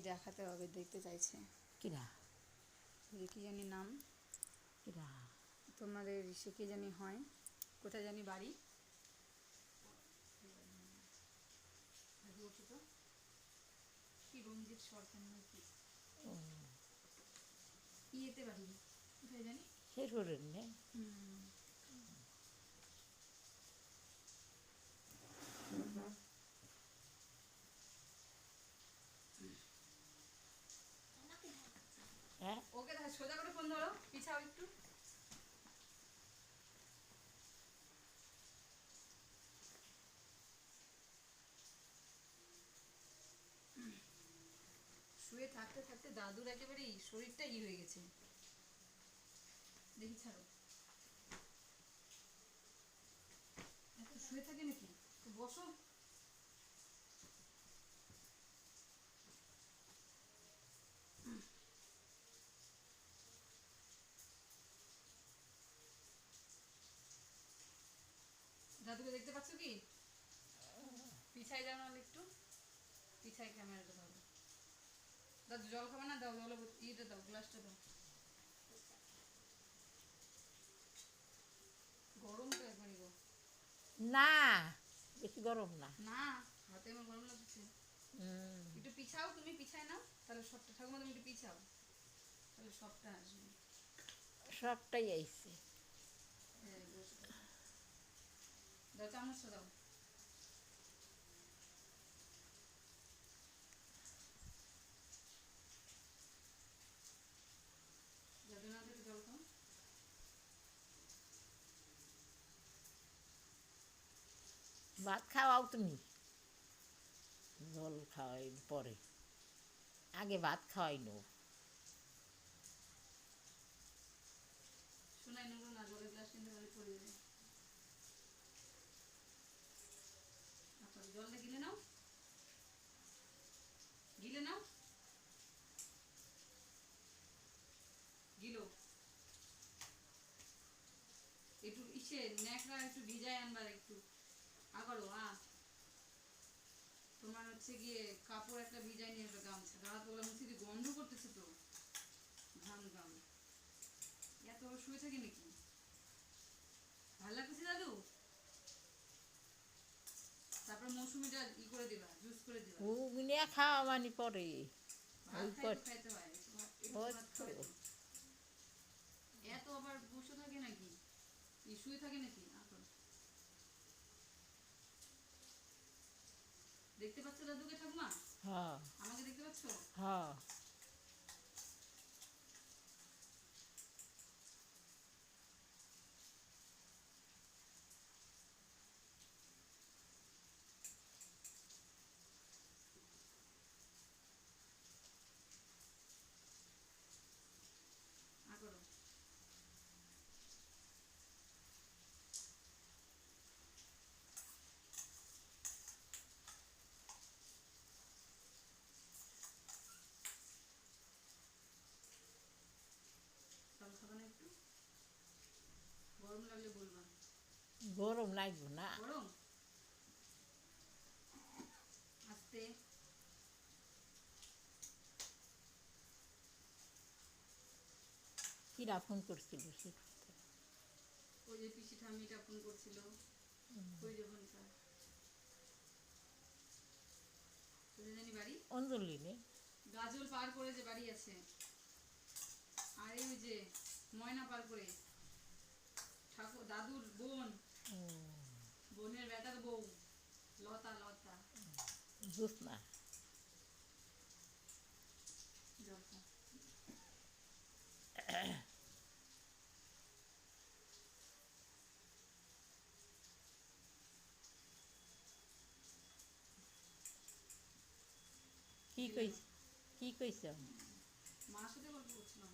দেখাতে হবে দেখতে চাইছে। কিরা? কি জানি নাম। কিরা? তোমাদের সে কি জানি হয়। কোথায় জানি বাড়ি। কি রঞ্জিত সরকার নাকি? ইয়েতে বাড়ি। কোথায় জানি? শেরপুরের নে হ্যাঁ ওকে ধর, সোজা করে ফোন ধরো, পিছাও একটু। শুয়ে থাকতে থাকতে দাদুর একেবারে শরীরটা ই হয়ে গেছে। দেখি, ছাড়ো। শুয়ে থাকে নাকি? বসো। কি? পিছাই যাও নাহলে একটু। পিছাই ক্যামেরাটা ধরো দাদু জল খাবে না? দাও জল ইয়েটা দাও গ্লাসটা দাও। গরম তো একবারই গো। না বেশি গরম না। না হাতে আমার গরম লাগছে। একটু পিছাও তুমি পিছায় নাও তাহলে সবটা ঠাকুমা তুমি একটু পিছাও। তাহলে সবটা আসবে। সবটাই আইছে। দাও চামচটা দাও দাদু না জল খাও ভাত খাওয়াও তুমি? জল খাওয়াই পরে। আগে ভাত খাওয়াই নো শোনাই নেব না জলের গ্লাস কিন্তু পড়ে যাবে। ইসে ন্যাকড়া একটু ভিজায় আনবার একটু। আগারো আ। তোমার হচ্ছে গিয়ে কাপড় একটা ভিজাই নিয়ে আসবে গামছা। রাত ওলা মুছে দিয়ে গন্ধ করতেছে তো। ঘাম ঘাম। এত শুয়ে থাকে নাকি? ভালো লাগতেছে দাদু? তারপর মৌসুমিটা ই করে দিবা জুস করে দিবা। ঘুমিয়ে খাওয়া মানে পরে। ওই খাইতে হয়। এত আবার বসে থাকে নাকি? ই শুয়ে থাকে নাকি এখন দেখতে পাচ্ছ দাদুকে ঠাকুমা হ্যাঁ আমাকে দেখতে পাচ্ছ হ্যাঁ আ করো জল খাবে না একটু গরম লাগলে বলবা গরম লাগবে না। গরম? আস্তে। কিরা ফোন করছিল সে? ওই যে পিসি ঠাম্মিটা ফোন করছিল। ওই স্যার কোথায় জানি বাড়ি? অঞ্জলি নে। গাজল পার করে যে বাড়ি আছে। আর ওই যে ময়না পার করে। ঠাকুর দাদুর বোন। জুস না জল খা। কি কই কি কইছ মার সাথে গল্প করছিলাম।